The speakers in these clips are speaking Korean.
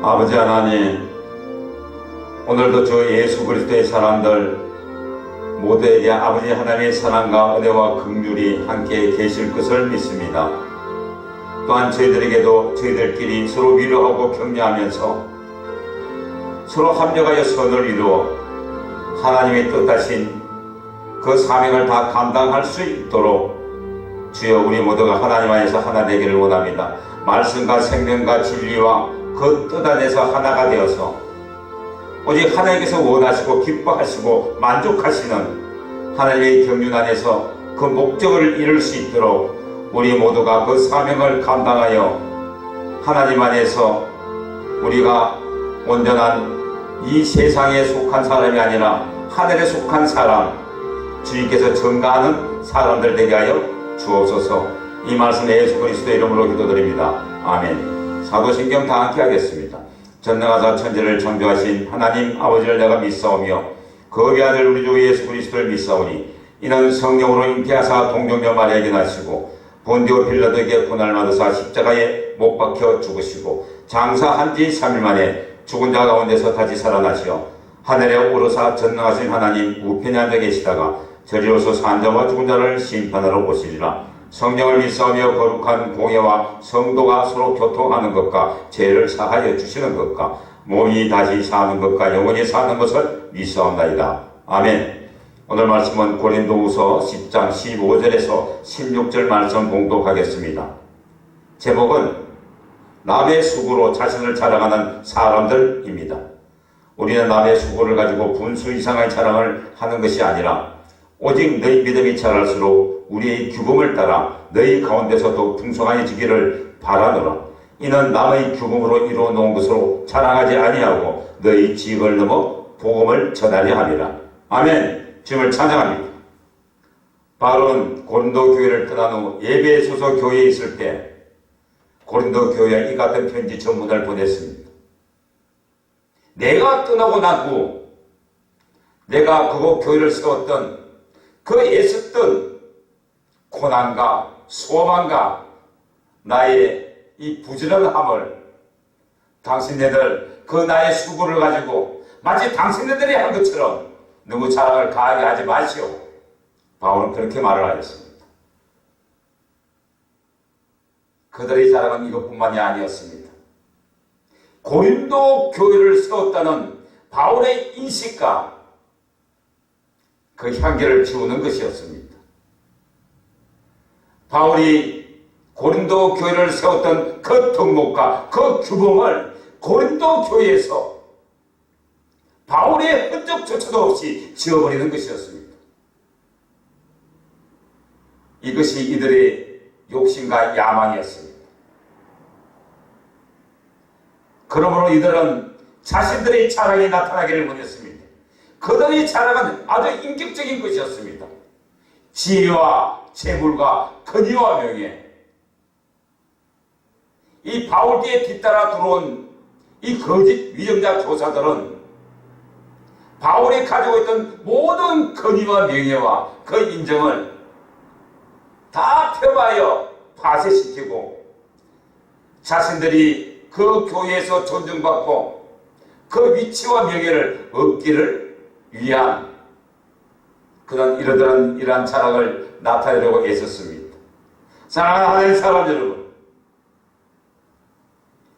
아버지 하나님, 오늘도 저 예수 그리스도의 사람들 모두에게 아버지 하나님의 사랑과 은혜와 긍휼이 함께 계실 것을 믿습니다. 또한 저희들에게도 저희들끼리 서로 위로하고 격려하면서 서로 합력하여 선을 이루어 하나님의 뜻하신 그 사명을 다 감당할 수 있도록 주여 우리 모두가 하나님 안에서 하나 되기를 원합니다. 말씀과 생명과 진리와 그뜻 안에서 하나가 되어서 오직 하나님께서 원하시고 기뻐하시고 만족하시는 하나님의 경륜 안에서 그 목적을 이룰 수 있도록 우리 모두가 그 사명을 감당하여 하나님 안에서 우리가 온전한 이 세상에 속한 사람이 아니라 하늘에 속한 사람 주님께서 증가하는 사람들 되게 하여 주옵소서 이 말씀 예수 그리스도 이름으로 기도드립니다. 아멘 사도신경 다 함께 하겠습니다. 전능하사 천지를 창조하신 하나님 아버지를 내가 믿사오며 그 아들 우리 주 예수 그리스도를 믿사오니 이는 성령으로 잉태하사 동정녀 마리아에게 나시고 본디오 빌라도에게 고난을 받으사 십자가에 못 박혀 죽으시고 장사한 지 3일 만에 죽은 자 가운데서 다시 살아나시어 하늘에 오르사 전능하신 하나님 우편에 앉아 계시다가 저리로서 산자와 죽은 자를 심판하러 오시리라 성령을 믿사오며 거룩한 공예와 성도가 서로 교통하는 것과 죄를 사하여 주시는 것과 몸이 다시 사는 것과 영원히 사는 것을 믿사옵나이다. 아멘. 오늘 말씀은 고린도후서 10장 15절에서 16절 말씀 봉독하겠습니다. 제목은 남의 수고로 자신을 자랑하는 사람들입니다. 우리는 남의 수고를 가지고 분수 이상의 자랑을 하는 것이 아니라 오직 너희 믿음이 자랄수록 우리의 규범을 따라 너희 가운데서도 풍성해지기를 바라노라. 이는 남의 규범으로 이루어 놓은 것으로 자랑하지 아니하고 너희 지역을 넘어 복음을 전하려 함이라. 아멘. 주님을 찬양합니다. 바울은 고린도 교회를 떠난 후 예배소서 교회에 있을 때 고린도 교회에 이 같은 편지 전문을 보냈습니다. 내가 떠나고 난 후 내가 그곳 교회를 세웠던 그 애썼던 고난과 소망과 나의 이 부지런함을 당신네들 그 나의 수고를 가지고 마치 당신네들이 한 것처럼 너무 자랑을 가하게 하지 마시오. 바울은 그렇게 말을 하였습니다. 그들의 자랑은 이것뿐만이 아니었습니다. 고린도 교회를 세웠다는 바울의 인식과 그 향기를 피우는 것이었습니다. 바울이 고린도 교회를 세웠던 그 덕목과 그 규범을 고린도 교회에서 바울의 흔적조차도 없이 지워버리는 것이었습니다. 이것이 이들의 욕심과 야망이었습니다. 그러므로 이들은 자신들의 자랑이 나타나기를 원했습니다. 그들의 자랑은 아주 인격적인 것이었습니다. 지혜와 재물과 권위와 명예. 이 바울기에 뒤따라 들어온 이 거짓 위정자 교사들은 바울이 가지고 있던 모든 권위와 명예와 그 인정을 다 펴봐여 파쇄시키고 자신들이 그 교회에서 존중받고 그 위치와 명예를 얻기를 위한 그런 이러한 이러한 자랑을 나타내려고 애썼습니다. 사랑하는 사람 여러분,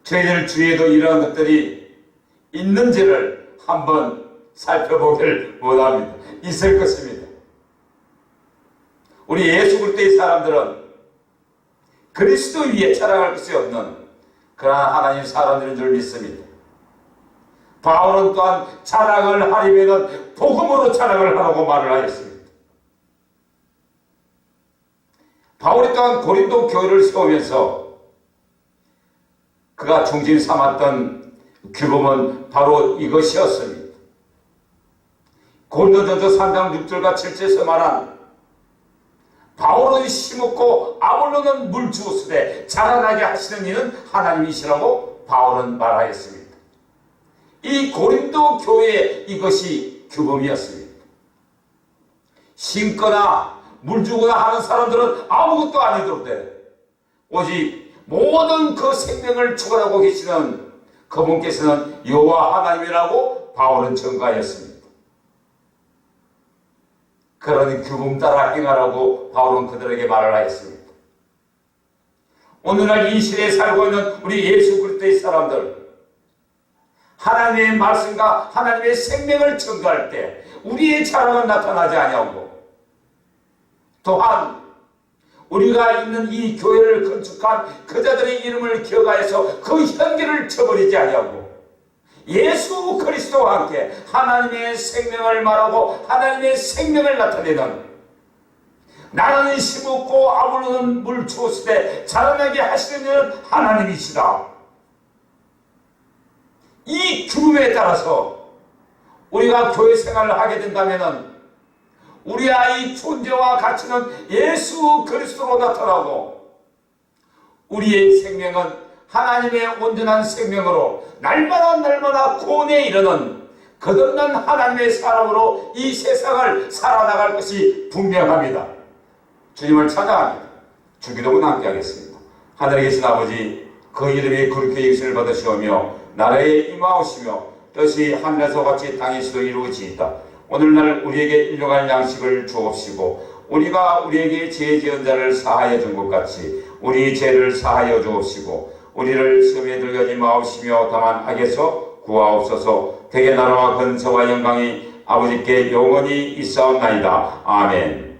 저희들 주위에도 이러한 것들이 있는지를 한번 살펴보기를 원합니다. 있을 것입니다. 우리 예수 그리스도의 사람들은 그리스도 위에 자랑할 것이 없는 그러한 하나님 사람들인 줄 믿습니다. 바울은 또한 자랑을 하려면 복음으로 자랑을 하라고 말을 하였습니다. 바울이 또한 고린도 교회를 세우면서 그가 중심 삼았던 규범은 바로 이것이었습니다. 고린도전서 3장 6절과 7절에서 말한 바울은 심었고 아볼로는 물 주었으되 자라나게 하시는 이는 하나님이시라고 바울은 말하였습니다. 이 고린도 교회의 이것이 규범이었습니다. 심거나 물 주거나 하는 사람들은 아무것도 아니도록 돼. 오직 모든 그 생명을 주관하고 계시는 그분께서는 여호와 하나님이라고 바울은 증가하였습니다. 그런 규범 따라 행하라고 바울은 그들에게 말을 하였습니다. 오늘날 이 시대에 살고 있는 우리 예수 그리스도의 사람들 하나님의 말씀과 하나님의 생명을 증거할 때 우리의 자랑은 나타나지 아니하고 또한 우리가 있는 이 교회를 건축한 그자들의 이름을 기억하여서 그 현기를 쳐버리지 아니하고 예수 그리스도와 함께 하나님의 생명을 말하고 하나님의 생명을 나타내는 나는 심었고 아무르는 물 주었을 때 자라나게 하시는 이는 하나님이시다. 이 규범에 따라서 우리가 교회 생활을 하게 된다면은 우리 아이 존재와 가치는 예수 그리스도로 나타나고 우리의 생명은 하나님의 온전한 생명으로 날마다 날마다 구원에 이르는 거듭난 하나님의 사람으로 이 세상을 살아나갈 것이 분명합니다. 주님을 찾아갑니다. 주기도문 함께 하겠습니다. 하늘에 계신 아버지 그 이름이 그렇게 역신을 받으시오며 나라에 임하오시며 뜻이 하늘에서 같이 땅에서도 이루어지이다. 오늘날 우리에게 일용할 양식을 주옵시고 우리가 우리에게 죄 지은 자를 사하여 준 것 같이 우리 죄를 사하여 주옵시고 우리를 시험에 들게 마옵시며 다만 악에서 구하옵소서 대개 나라와 근서와 영광이 아버지께 영원히 있사옵나이다. 아멘